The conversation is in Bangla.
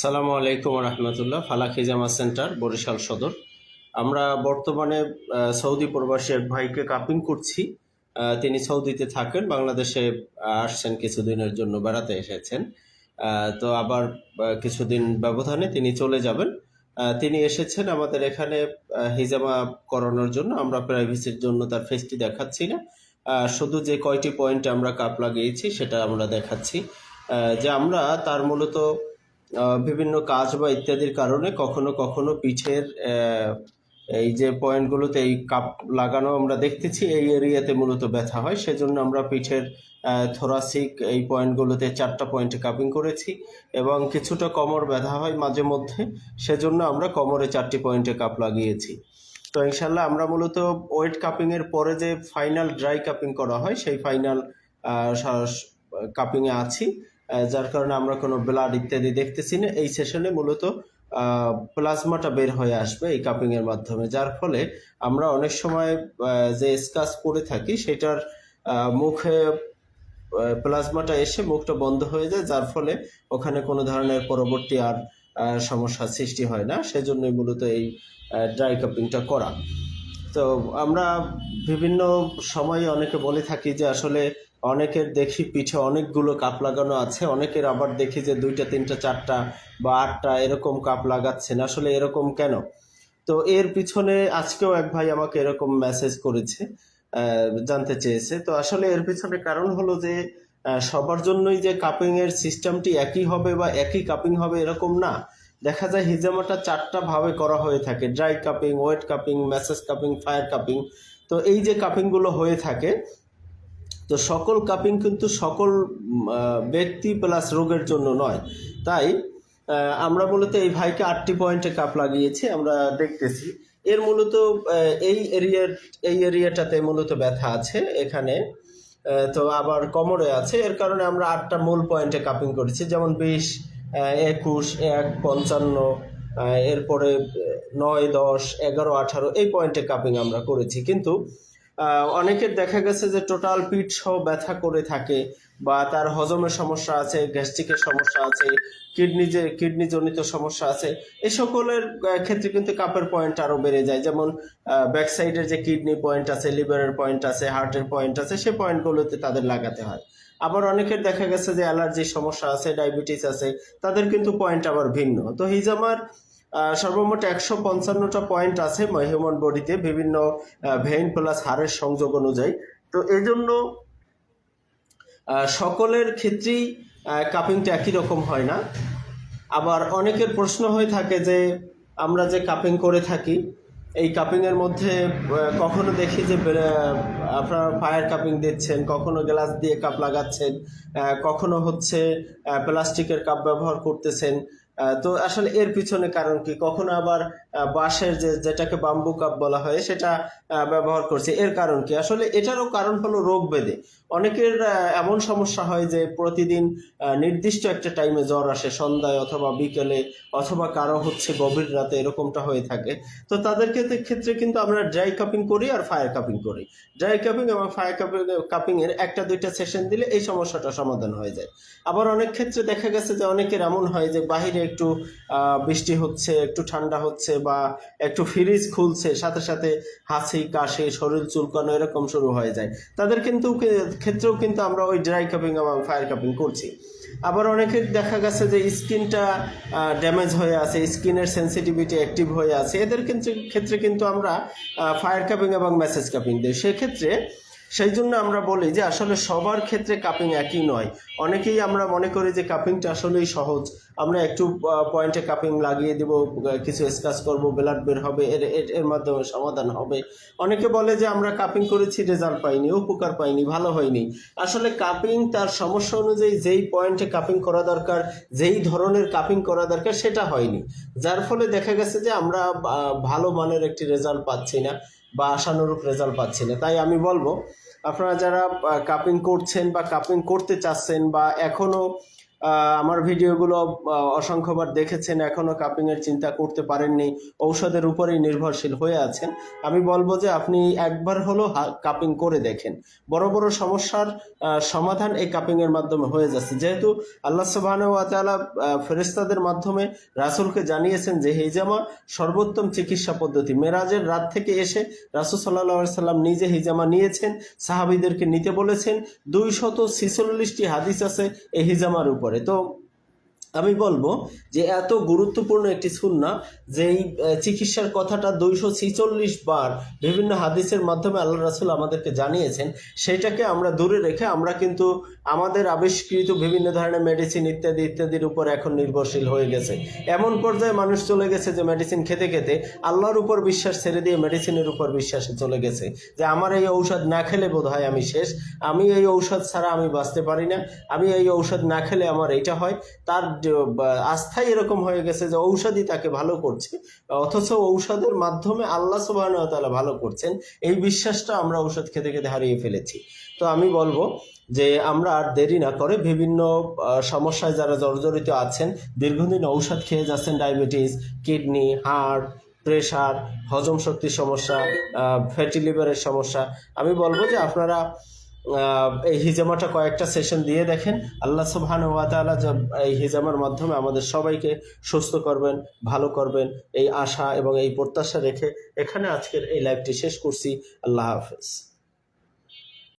সালামু আলাইকুম রহমতুল্লাহ, ফালাক হিজামা সেন্টার, বরিশাল সদর। আমরা বর্তমানে সৌদি প্রবাসী এক ভাইকে কাপিং করছি। তিনি সৌদিতে থাকেন, বাংলাদেশে আসছেন কিছুদিনের জন্য, বেড়াতে এসেছেন। তো আবার কিছুদিন ব্যবধানে তিনি চলে যাবেন। তিনি এসেছেন আমাদের এখানে হিজামা করানোর জন্য। আমরা প্রাইভেসির জন্য তার ফেসটি দেখাচ্ছি না। শুধু যে কয়টি পয়েন্টে আমরা কাপ লাগিয়েছি, সেটা আমরা দেখাচ্ছি। যে আমরা তার মূলত বিভিন্ন কাজ বা ইত্যাদির কারণে কখনো কখনো পিঠের এই যে পয়েন্টগুলোতে এই কাপ লাগানো আমরা দেখতেছি, এই এরিয়াতে মূলত ব্যথা হয়। সেজন্য আমরা পিঠের থোরাসিক এই পয়েন্টগুলোতে চারটা পয়েন্টে কাপিং করেছি এবং কিছুটা কোমর ব্যথা হয় মাঝে মধ্যে। সেজন্য আমরা কোমরে চারটি পয়েন্টে কাপ লাগিয়েছি। তো ইনশাল্লাহ আমরা মূলত ওয়েট কাপিং এর পরে যে ফাইনাল ড্রাই কাপিং করা হয়, সেই ফাইনাল কাপিং এ আছি। যার কারণে আমরা কোনো ব্লাড ইত্যাদি দেখতেছি না। এই সেশনে মূলত প্লাজমাটা বের হয়ে আসবে এই কাপিং এর মাধ্যমে। যার ফলে আমরা অনেক সময় যে স্কাচ করে থাকি, সেটার মুখে প্লাজমাটা এসে মুখটা বন্ধ হয়ে যায়, যার ফলে ওখানে কোনো ধরনের পরবর্তী আর সমস্যার সৃষ্টি হয় না। সেজন্যই মূলত এই ড্রাই কাপিংটা করা। তো আমরা বিভিন্ন সময়ে অনেকে বলে থাকি যে আসলে অনেকের দেখি পিঠে অনেকগুলো কাপ লাগানো আছে, অনেকের আবার দেখি যে দুইটা, তিনটা, চারটা বা আটটা এরকম কাপ লাগাচ্ছেন। আসলে এরকম কেন? তো এর পিছনে আজকেও এক ভাই আমাকে এরকম মেসেজ করেছে জানতে চেয়েছে। তো আসলে এর পিছনে কারণ হলো যে সবার জন্যই যে কাপিং এর সিস্টেমটি একই হবে বা একই কাপিং হবে এরকম না। দেখা যায় হিজামাটা চারটা ভাবে করা হয়ে থাকে। Dry cupping wet cupping massage cupping fire cupping তো এই যে কাপিংগুলো হয়ে থাকে, তো সকল কাপিং কিন্তু সকল ব্যক্তি প্লাস রোগের জন্য নয়। তাই আমরা মূলত এই ভাইকে আটটি পয়েন্টে কাপ লাগিয়েছি, আমরা দেখতেছি। এর মূলত এই এরিয়ার এই এরিয়াটাতে মূলত ব্যথা আছে এখানে। তো আবার কোমরে আছে। এর কারণে আমরা আটটা মূল পয়েন্টে কাপিং করেছি। যেমন বিশ একুশ এক পঞ্চান্ন এরপরে নয় দশ এগারো আঠারো এই পয়েন্টে কাপিং আমরা করেছি। কিন্তু অনেকের দেখা গেছে যে টোটাল পিঠ সহ ব্যথা করে থাকে বা তার হজমের সমস্যা আছে গ্যাস্ট্রিকের সমস্যা আছে কিডনি যে কিডনি জনিত সমস্যা আছে এই সকলের ক্ষেত্রে কিন্তু কাপের পয়েন্ট আরও বেড়ে যায়। যেমন ব্যাক সাইডের যে কিডনি পয়েন্ট আছে লিভারের পয়েন্ট আছে হার্টের পয়েন্ট আছে সেই পয়েন্টগুলোতে তাদের লাগাতে হয়। আবার অনেকের দেখা গেছে যে অ্যালার্জির সমস্যা আছে ডায়াবেটিস আছে, তাদের কিন্তু পয়েন্ট আবার ভিন্ন। তো হিজামার সর্বমোট একশো পঞ্চান্নটা পয়েন্ট আছে হিউম্যান বডিতে, বিভিন্ন ভেইন প্লাস হাড়ের সংযোগ অনুযায়ী। তো এই জন্য সকলের ক্ষেত্রেই কাপিংটা একই রকম হয় না। আবার অনেকের প্রশ্ন হয়ে থাকে যে, আমরা যে কাপিং করে থাকি, এই কাপিংয়ের মধ্যে কখনো দেখি যে আপনারা ফায়ার কাপিং দিচ্ছেন, কখনো গ্লাস দিয়ে কাপ লাগাচ্ছেন কখনো হচ্ছে প্লাস্টিকের কাপ ব্যবহার করতেছেন। তো আসলে এর পিছনে কারণ কি? কখনো আবার বাঁশের যে যেটাকে বাম্বু কাপ বলা হয়, সেটা ব্যবহার করছে। এর কারণ কি? আসলে এটারও কারণ হলো রোগ বেদে। অনেকের এমন সমস্যা হয় যে প্রতিদিন নির্দিষ্ট একটা টাইমে জ্বর আসে, সন্ধ্যায় অথবা বিকেলে, অথবা কারও হচ্ছে গভীর রাতে এরকমটা হয়ে থাকে। তো তাদের ক্ষেত্রে কিন্তু আমরা ড্রাই কাপিং করি আর ফায়ার কাপিং করি। ড্রাই কাপিং এবং ফায়ার কাপিং কাপিং এর একটা, দুইটা সেশন দিলে এই সমস্যাটা সমাধান হয়ে যায়। আবার অনেক ক্ষেত্রে দেখা গেছে যে অনেকের এমন হয় যে বাহিরে একটু বৃষ্টি হচ্ছে, একটু ঠান্ডা হচ্ছে বা একটু ফ্রিজ খুলছে, সাথে সাথে হাসি, কাশি, শরীর চুলকানো এরকম শুরু হয়ে যায়। তাদের কিন্তু ক্ষেত্রেও কিন্তু আমরা ওই ড্রাই কাপিং এবং ফায়ার কাপিং করছি। আবার অনেকে দেখা গেছে যে স্কিনটা ড্যামেজ হয়ে আছে, স্কিনের সেন্সিটিভিটি অ্যাক্টিভ হয়ে আছে। এদের ক্ষেত্রে ক্ষেত্রে কিন্তু আমরা ফায়ার কাপিং এবং মেসেজ কাপিং দিই। সেক্ষেত্রে সেই জন্য আমরা বলি যে আসলে সবার ক্ষেত্রে কাপিং একই নয়। অনেকেই আমরা মনে করি যে কাপিংটা আসলেই সহজ। আমরা একটু পয়েন্টে কাপিং লাগিয়ে দিব, কিছু স্কাচ করব ব্লাড বের হবে, এর, এর- মাধ্যমে সমাধান হবে। অনেকে বলে যে আমরা কাপিং করেছি রেজাল্ট পাইনি, উপকার পাইনি, ভালো হয়নি। আসলে কাপিং তার সমস্যা অনুযায়ী যেই পয়েন্টে কাপিং করা দরকার, যেই ধরনের কাপিং করা দরকার, সেটা হয়নি। যার ফলে দেখা গেছে যে আমরা ভালো মানের একটি রেজাল্ট পাচ্ছি না। বা আশানুরূপ রেজাল্ট পাচ্ছি না। তাই আমি বলব আপনারা যারা কাপিং করছেন বা কাপিং করতে চাচ্ছেন বা এখনও আহ, আমার ভিডিওগুলো অসংখ্যবার দেখেছেন, এখনও কাপিং এর চিন্তা করতে পারেননি, ঔষধের উপরেই নির্ভরশীল হয়ে আছেন। আমি বলব যে আপনি একবার হলো কাপিং করে দেখেন। বড় বড় সমস্যার সমাধান এই কাপিং এর মাধ্যমে হয়ে যাচ্ছে। যেহেতু আল্লাহ তাআলা ফেরেশতাদের মাধ্যমে রাসূলকে জানিয়েছেন যে হিজামা সর্বোত্তম চিকিৎসা পদ্ধতি। মেরাজের রাত থেকে এসে রাসূল আলাইহি সাল্লাম নিজে হিজামা নিয়েছেন, সাহাবীদেরকে নিতে বলেছেন। দুইশত ছিচল্লিশটি হাদিস আছে এই হিজামার উপরে। তো আমি বলব যে এত গুরুত্বপূর্ণ একটি সুন্না যেই চিকিৎসার কথাটা দুইশো ছিচল্লিশ বার বিভিন্ন হাদিসের মাধ্যমে আল্লাহ রাসুল আমাদেরকে জানিয়েছেন, সেটাকে আমরা দূরে রেখে আমরা কিন্তু আমাদের আবিষ্কৃত বিভিন্ন ধরনের মেডিসিন ইত্যাদি ইত্যাদির উপর এখন নির্ভরশীল হয়ে গেছে। এমন পর্যায়ে মানুষ চলে গেছে যে মেডিসিন খেতে খেতে আল্লাহর উপর বিশ্বাস ছেড়ে দিয়ে মেডিসিনের উপর বিশ্বাসে চলে গেছে, যে আমার এই ঔষধ না খেলে বোধ হয় আমি শেষ, আমি এই ঔষধ ছাড়া আমি বাঁচতে পারি না, আমি এই ঔষধ না খেলে আমার এটা হয়। তার আস্থাই এরকম হয়ে গেছে যে, ঔষধই তাকে ভালো করছে। অথচ ঔষধের মাধ্যমে আল্লাহ সুবাহ ভালো করছেন, এই বিশ্বাসটা আমরা ঔষধ খেতে খেতে হারিয়ে ফেলেছি। তো আমি বলব যে, আমরা আর দেরি না করে বিভিন্ন সমস্যায় যারা জর্জরিত আছেন, দীর্ঘদিন ঔষধ খেয়ে যাচ্ছেন, ডায়াবেটিস, কিডনি, হার্ট, প্রেশার, হজম শক্তির সমস্যা ফ্যাটি লিভারের সমস্যা, আমি বলব যে, আপনারা এই হিজামাটা কয়েকটা সেশন দিয়ে দেখেন। আল্লাহ সুবহান ওয়া তাআলা যা এই হিজামার মাধ্যমে আমাদের সবাইকে সুস্থ করবেন, ভালো করবেন, এই আশা এবং এই প্রত্যাশা রেখে এখানে আজকের এই লাইভটি শেষ করছি। আল্লাহ হাফেজ।